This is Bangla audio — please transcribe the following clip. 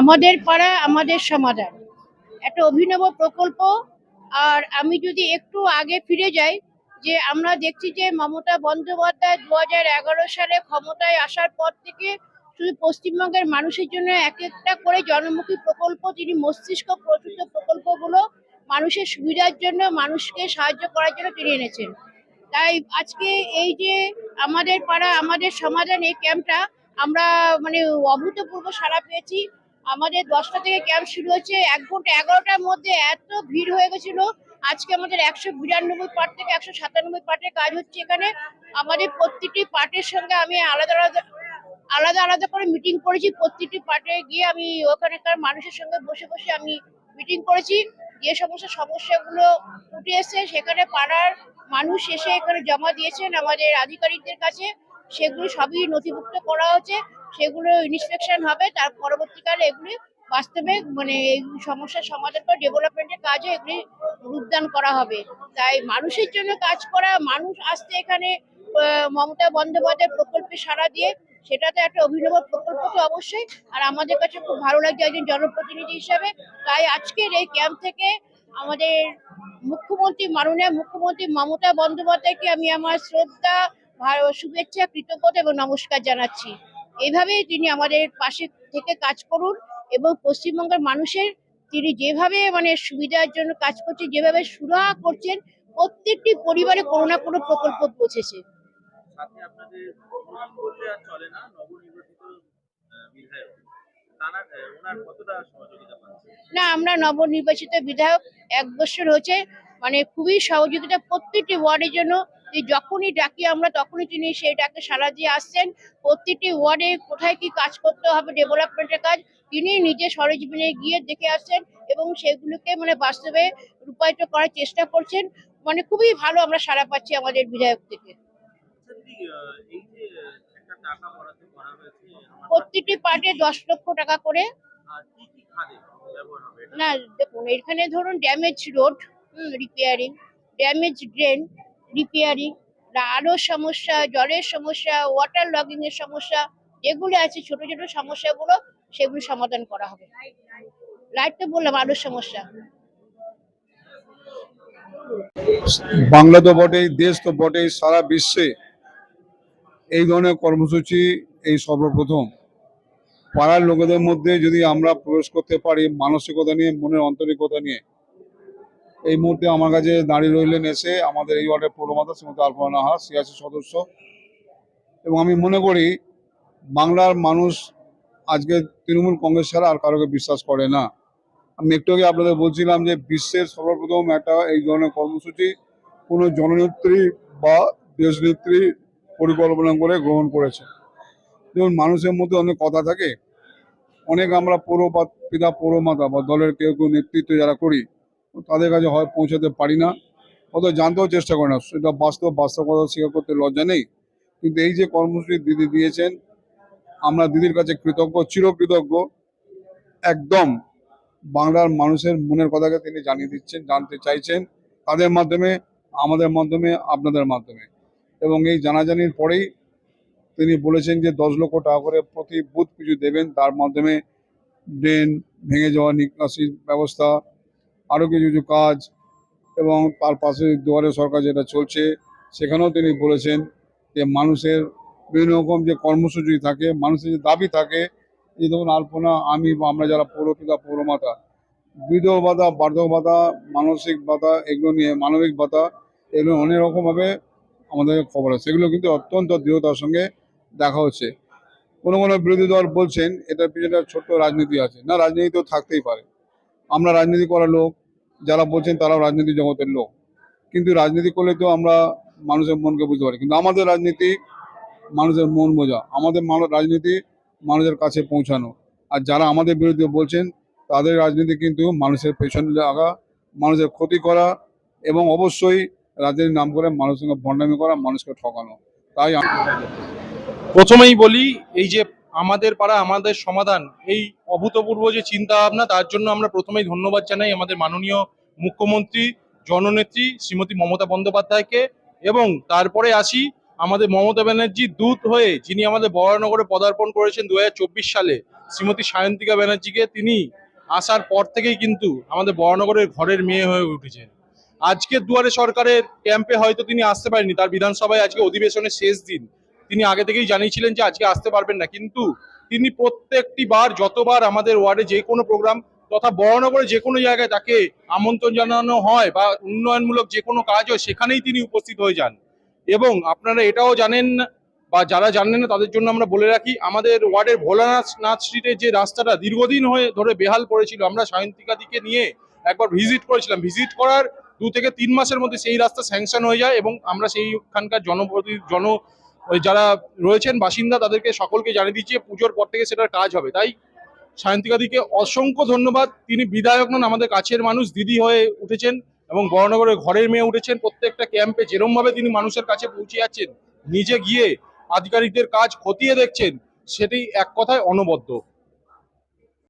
আমাদের পাড়া, আমাদের সমাধান একটা অভিনব প্রকল্প, আর আমি যদি একটু আগে ফিরে যাই, যে আমরা দেখছি যে মমতা বন্দ্যোপাধ্যায় দু হাজার এগারো সালে ক্ষমতায় আসার পর থেকে শুধু পশ্চিমবঙ্গের মানুষের জন্য এক একটা করে জনমুখী প্রকল্প তিনি মস্তিষ্ক প্রচুত প্রকল্পগুলো মানুষের সুবিধার জন্য, মানুষকে সাহায্য করার জন্য তিনি এনেছেন। তাই আজকে এই যে আমাদের পাড়া, আমাদের সমাধান এই ক্যাম্পটা আমরা মানে অভূতপূর্ব সাড়া পেয়েছি। আমাদের দশটা থেকে ক্যাম্প শুরু হচ্ছে, এক ঘণ্টা এগারোটার মধ্যে এত ভিড় হয়ে গেছিল। আজকে আমাদের একশো বিরানব্বই পার্ট থেকে একশো সাতানব্বই পার্টের কাজ হচ্ছে এখানে। আমাদের প্রত্যেকটি পার্টের সঙ্গে আমি আলাদা আলাদা আলাদা আলাদা করে মিটিং করেছি। প্রত্যেকটি পার্টে গিয়ে আমি ওখানকার মানুষের সঙ্গে বসে বসে আমি মিটিং করেছি। যে সমস্ত সমস্যাগুলো উঠে এসেছে, সেখানে পাড়ার মানুষ এসে এখানে জমা দিয়েছেন আমাদের আধিকারিকদের কাছে। সেগুলো সবই নথিভুক্ত করা হচ্ছে। সেগুলো ইন্সপেকশন হবে, তার পরবর্তীকালে এগুলি বাস্তবে মানে এই সমস্যার সমাধান করে ডেভেলপমেন্টের কাজে এগুলি রূপদান করা হবে। তাই মানুষের জন্য কাজ করা, মানুষ আসতে এখানে মমতা বন্দ্যোপাধ্যায় প্রকল্পে সাড়া দিয়ে সেটা তো একটা অভিনব প্রকল্প তো অবশ্যই, আর আমাদের কাছে খুব ভালো লাগছে একজন জনপ্রতিনিধি হিসাবে। তাই আজকের এই ক্যাম্প থেকে আমাদের মুখ্যমন্ত্রী মাননীয় মুখ্যমন্ত্রী মমতা বন্দ্যোপাধ্যায়কে আমি আমার শ্রদ্ধা শুভেচ্ছা, কৃতজ্ঞতা এবং নমস্কার জানাচ্ছি। এইভাবেই তিনি আমাদের পাশে থেকে কাজ করুন এবং পশ্চিমবঙ্গের মানুষের তিনি যেভাবে মানে সুবিধার জন্য কাজ করছেন যেভাবে সুরাহা করছেন প্রত্যেকটি পরিবারে কোনো না কোনো প্রকল্প পৌঁছেছে না আমরা নবনির্বাচিত বিধায়ক এক বছর হচ্ছে মানে খুবই সহযোগিতা প্রত্যেকটি ওয়ার্ডের জন্য যখনই ডাকি আমরা তখনই তিনি সেই ডাকে সাড়া দিয়ে আসছেন। প্রত্যেকটি ওয়ার্ডে কোথায় কি কাজ করতে হবে ডেভেলপমেন্টের কাজ তিনি নিজে সরেজমিনে গিয়ে দেখে আসছেন এবং সেগুলোকে মানে বাস্তবে রূপায়িত করার চেষ্টা করছেন। মানে খুবই ভালো আমরা সাড়া পাচ্ছি আমাদের বিধায়ক থেকে। প্রত্যেকটি পার্টে দশ লক্ষ টাকা করে। না দেখুন এখানে ধরুন damage road repairing damage drain repairing আরও সমস্যা, জলের সমস্যা ওয়াটার লগিং এর সমস্যা, যেগুলো আছে ছোট ছোট সমস্যাগুলো সেগুলো সমাধান করা হবে। লাইট তো বললাম আরও সমস্যা। বাংলা তো বটেই, দেশ তো বটেই, সারা বিশ্বে এই ধরনের কর্মসূচি এই সর্বপ্রথম। পাড়ার লোকেদের মধ্যে যদি আমরা প্রবেশ করতে পারি মানসিকতা নিয়ে, মনের আন্তরিকতা নিয়ে এই মুহূর্তে আমার কাছে দাঁড়িয়ে রইলেন এসে আমাদের এই ওয়ার্ডের পৌরমাতা শ্রীমতী আলপনা নাহা সিয়াসি সদস্য। এবং আমি মনে করি, বাংলার মানুষ আজকে তৃণমূল কংগ্রেস ছাড়া আর কারোকে বিশ্বাস করে না। আমি একটু আগে আপনাদের বলছিলাম যে বিশ্বের সর্বপ্রথম একটা এই ধরনের কর্মসূচি কোনো জননেত্রী বা দেশনেত্রী পরিকল্পনা করে গ্রহণ করেছে। যেমন মানুষের মধ্যে অনেক কথা থাকে। অনেক আমরা পৌর পিতা পৌরমাতা বা দলের কেউ কেউ নেতৃত্ব যারা করি তাদের কাছে হয় পৌঁছাতে পারি না। অত জানতেও চেষ্টা করে না। সেটা বাস্তব বাস্তবতা স্বীকার করতে লজ্জা নেই। কিন্তু এই যে কর্মসূচি দিদি দিয়েছেন, আমরা দিদির কাছে কৃতজ্ঞ, চিরকৃতজ্ঞ। একদম বাংলার মানুষের মনের কথাকে তিনি জানিয়ে দিচ্ছেন, জানতে চাইছেন। তাদের মাধ্যমে, আমাদের মাধ্যমে, আপনাদের মাধ্যমে। এবং এই জানাজানির পরেই তিনি বলেছেন যে, দশ লক্ষ টাকা করে প্রতি বুথ পিছু দেবেন। তার মাধ্যমে ড্রেন ভেঙে যাওয়া নিকাশির ব্যবস্থা আরও কিছু কিছু কাজ এবং তার পাশে দুয়ারে সরকার যেটা চলছে, সেখানেও তিনি বলেছেন যে মানুষের বিভিন্ন রকম যে কর্মসূচি থাকে, মানুষের যে দাবি থাকে, যে ধরুন আলপনা, আমি বা আমরা যারা পৌরপিতা পৌরমাতা বিধবা ভাতা, বার্ধক্য ভাতা, মানসিক ভাতা, এগুলো নিয়ে মানবিক ভাতা, এগুলো অনেক রকমভাবে আমাদের খবর আছে। সেগুলো কিন্তু অত্যন্ত দৃঢ়তার সঙ্গে দেখা হচ্ছে। কোনো কোনো বিরোধী দল বলছেন, এটার পিছনে ছোট্ট রাজনীতি আছে। না, রাজনীতি তো থাকতেই পারে। আমরা রাজনীতি করা লোক যারা বলছেন তারাও রাজনীতি জগতের লোক। কিন্তু রাজনীতি করলে তো আমরা মানুষের মনকে বুঝতে পারি। কিন্তু আমাদের রাজনীতি মানুষের মন বোঝা। আমাদের রাজনীতি মানুষের কাছে পৌঁছানো। আর যারা আমাদের বিরুদ্ধে বলছেন, তাদের রাজনীতি কিন্তু মানুষের পেছনে লাগা, মানুষের ক্ষতি করা এবং অবশ্যই রাজনীতির নাম করে মানুষের সঙ্গে ভণ্ডামি করা, মানুষকে ঠকানো। তাই প্রথমেই বলি, এই যে আমাদের পাড়া, আমাদের সমাধান, এই অভূতপূর্ব যে চিন্তা ভাবনা তার জন্য আমরা প্রথমেই ধন্যবাদ জানাই আমাদের মাননীয় মুখ্যমন্ত্রী, জননেত্রী শ্রীমতী মমতা বন্দ্যোপাধ্যায়কে এবং তারপরে আসি আমাদের মমতা ব্যানার্জি দূত হয়ে, যিনি আমাদের বরানগরে পদার্পণ করেছেন দু হাজার চব্বিশ সালে, শ্রীমতী সায়ন্তিকা ব্যানার্জিকে তিনি আসার পর থেকেই কিন্তু আমাদের বরানগরের ঘরের মেয়ে হয়ে উঠেছেন। আজকে দুয়ারে সরকারের ক্যাম্পে হয়তো তিনি আসতে পারেননি, তার বিধানসভায় আজকে অধিবেশনের শেষ দিন। তিনি আগে থেকেই জানিয়েছিলেন যে আজকে আসতে পারবেন না। কিন্তু তিনি প্রত্যেকটি বার, যতবার আমাদের ওয়ার্ডে যে কোনো প্রোগ্রাম তথা বড়নগরে যে কোনো জায়গায় তাকে আমন্ত্রণ জানানো হয় বা উন্নয়নমূলক যে কোনো কাজ হয়, সেখানেই তিনি উপস্থিত হয়ে যান। এবং আপনারা এটাও জানেন বা যারা জানেন না, তাদের জন্য আমরা বলে রাখি, আমাদের ওয়ার্ডের ভোলানাথ নাথ স্ট্রিটের যে রাস্তাটা দীর্ঘদিন হয়ে ধরে বেহাল পড়েছিল। আমরা সায়ন্তিকাদিকে নিয়ে একবার ভিজিট করেছিলাম। ভিজিট করার দু থেকে তিন মাসের মধ্যে সেই রাস্তা স্যাংশন হয়ে যায় এবং আমরা সেইখানকার জনপ্রতি জন যারা রয়েছেন বাসিন্দা, তাদেরকে সকলকে জানিয়ে দিচ্ছি পুজোর পর থেকে সেটার কাজ হবে। তাই সায়ন্তিকাদিকে অসংখ্য ধন্যবাদ। তিনি বিধায়ক নন, আমাদের কাছের মানুষ, দিদি হয়ে উঠেছেন এবং বড়নগরের ঘরের মেয়ে উঠেছেন। প্রত্যেকটা ক্যাম্পে যেরমভাবে তিনি মানুষের কাছে পৌঁছে যাচ্ছেন, নিজে গিয়ে আধিকারিকদের কাজ খতিয়ে দেখছেন, সেটি এক কথায় অনবদ্য।